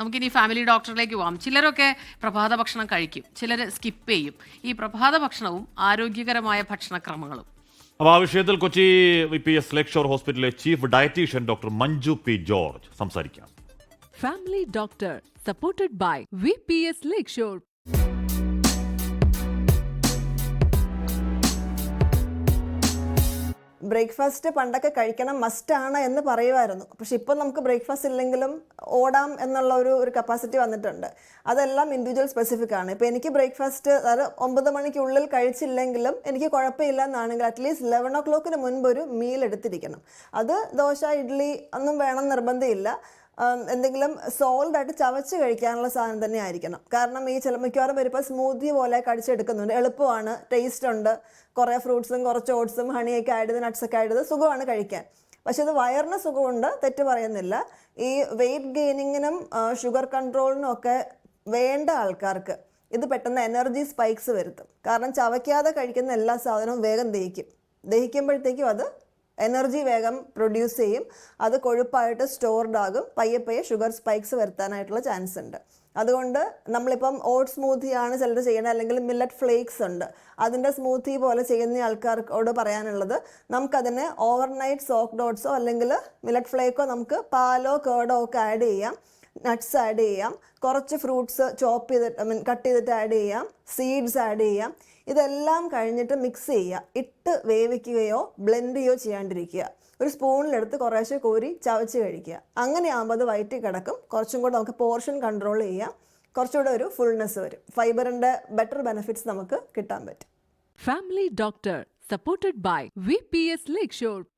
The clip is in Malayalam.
നമുക്കിനി ഫാമിലി ഡോക്ടറിലേക്ക് പോകാം ചിലരൊക്കെ പ്രഭാത ഭക്ഷണം കഴിക്കും. ചിലർ സ്കിപ്പ് ചെയ്യും. ഈ പ്രഭാത ഭക്ഷണവും ആരോഗ്യകരമായ ഭക്ഷണക്രമങ്ങളും. അപ്പോൾ ആ വിഷയത്തിൽ Kochi V P S Lakeshore ഹോസ്പിറ്റലിലെ chief dietitian doctor Manju P George സംസാരിക്കാം. Family doctor supported by V P S Lakeshore. Breakfast പണ്ടൊക്കെ കഴിക്കണം മസ്റ്റ് ആണ് എന്ന് പറയുമായിരുന്നു. പക്ഷെ ഇപ്പം നമുക്ക് ബ്രേക്ക്ഫാസ്റ്റ് ഇല്ലെങ്കിലും ഓടാം എന്നുള്ള ഒരു ഒരു കപ്പാസിറ്റി വന്നിട്ടുണ്ട്. അതെല്ലാം ഇൻഡിവിജ്വൽ സ്പെസിഫിക് ആണ്. ഇപ്പം എനിക്ക് ബ്രേക്ക്ഫാസ്റ്റ് അതായത് ഒമ്പത് മണിക്കുള്ളിൽ കഴിച്ചില്ലെങ്കിലും എനിക്ക് കുഴപ്പമില്ല എന്നാണെങ്കിൽ അറ്റ്ലീസ്റ്റ് ലെവൻ ഒ ക്ലോക്കിന് മുൻപ് ഒരു മീൽ എടുത്തിരിക്കണം. അത് ദോശ ഇഡ്ഡലി ഒന്നും വേണം നിർബന്ധമില്ല. എന്തെങ്കിലും സോൾഡ് ആയിട്ട് ചവച്ച് കഴിക്കാനുള്ള സാധനം തന്നെ ആയിരിക്കണം. കാരണം ഈ ചില മിക്കവാറും വരുമ്പോൾ സ്മൂത്തി പോലെ കടിച്ചെടുക്കുന്നുണ്ട്. എളുപ്പമാണ് ടേസ്റ്റ് ഉണ്ട്. കുറേ ഫ്രൂട്ട്സും കുറച്ച് ഓട്സും ഹണിയൊക്കെ ആയിട്ട് നട്ട്സൊക്കെ ചെയ്ത് സുഖമാണ് കഴിക്കാൻ. പക്ഷെ ഇത് വയറിന് സുഖമുണ്ട് തെറ്റ് പറയുന്നില്ല. ഈ വെയിറ്റ് ഗെയിനിങ്ങിനും ഷുഗർ കൺട്രോളിനും ഒക്കെ വേണ്ട ആൾക്കാർക്ക് ഇത് പെട്ടെന്ന് എനർജി സ്പൈക്സ് വരുത്തും. കാരണം ചവയ്ക്കാതെ കഴിക്കുന്ന എല്ലാ സാധനവും വേഗം ദഹിക്കും. ദഹിക്കുമ്പോഴത്തേക്കും അത് എനർജി വേഗം പ്രൊഡ്യൂസ് ചെയ്യും. അത് കൊഴുപ്പായിട്ട് സ്റ്റോർഡ് ആകും. പയ്യെ പയ്യെ ഷുഗർ സ്പൈക്സ് വരുത്താനായിട്ടുള്ള ചാൻസ് ഉണ്ട്. അതുകൊണ്ട് നമ്മളിപ്പം ഓട്ട് സ്മൂത്തിയാണ് ചിലർ ചെയ്യുന്നത്. അല്ലെങ്കിൽ മില്ലറ്റ് ഫ്ലേക്സ് ഉണ്ട്. അതിന്റെ സ്മൂത്തി പോലെ ചെയ്യുന്ന ആൾക്കാർക്കോട് പറയാനുള്ളത് നമുക്കതിനെ ഓവർനൈറ്റ് സോക്ക് ഡോട്ട്സോ അല്ലെങ്കിൽ മില്ലറ്റ് ഫ്ലേക്കോ നമുക്ക് പാലോ കേടോ ഒക്കെ ആഡ് ചെയ്യാം. നട്ട്സ് ആഡ് ചെയ്യാം. കുറച്ച് ഫ്രൂട്ട്സ് ചോപ്പ് ചെയ്തിട്ട് ഐ മീൻ കട്ട് ചെയ്തിട്ട് ആഡ് ചെയ്യാം. സീഡ്സ് ആഡ് ചെയ്യാം. ഇതെല്ലാം കഴിഞ്ഞിട്ട് മിക്സ് ചെയ്യുക. ഇട്ട് വേവിക്കുകയോ ബ്ലെൻഡ് ചെയ്യുകയോ ചെയ്യാണ്ടിരിക്കുക. ഒരു സ്പൂണിലെടുത്ത് കുറേശ്ശെ കോരി ചവച്ച് കഴിക്കുക. അങ്ങനെയാകുമ്പോൾ അത് വയറ്റിൽ കിടക്കും. കുറച്ചും കൂടെ നമുക്ക് പോർഷൻ കൺട്രോൾ ചെയ്യാം. കുറച്ചുകൂടെ ഒരു ഫുൾനെസ് വരും. ഫൈബറിന്റെ ബെറ്റർ ബെനിഫിറ്റ്സ് നമുക്ക് കിട്ടാൻ പറ്റും. Family doctor supported by V P VPS Lakeshore.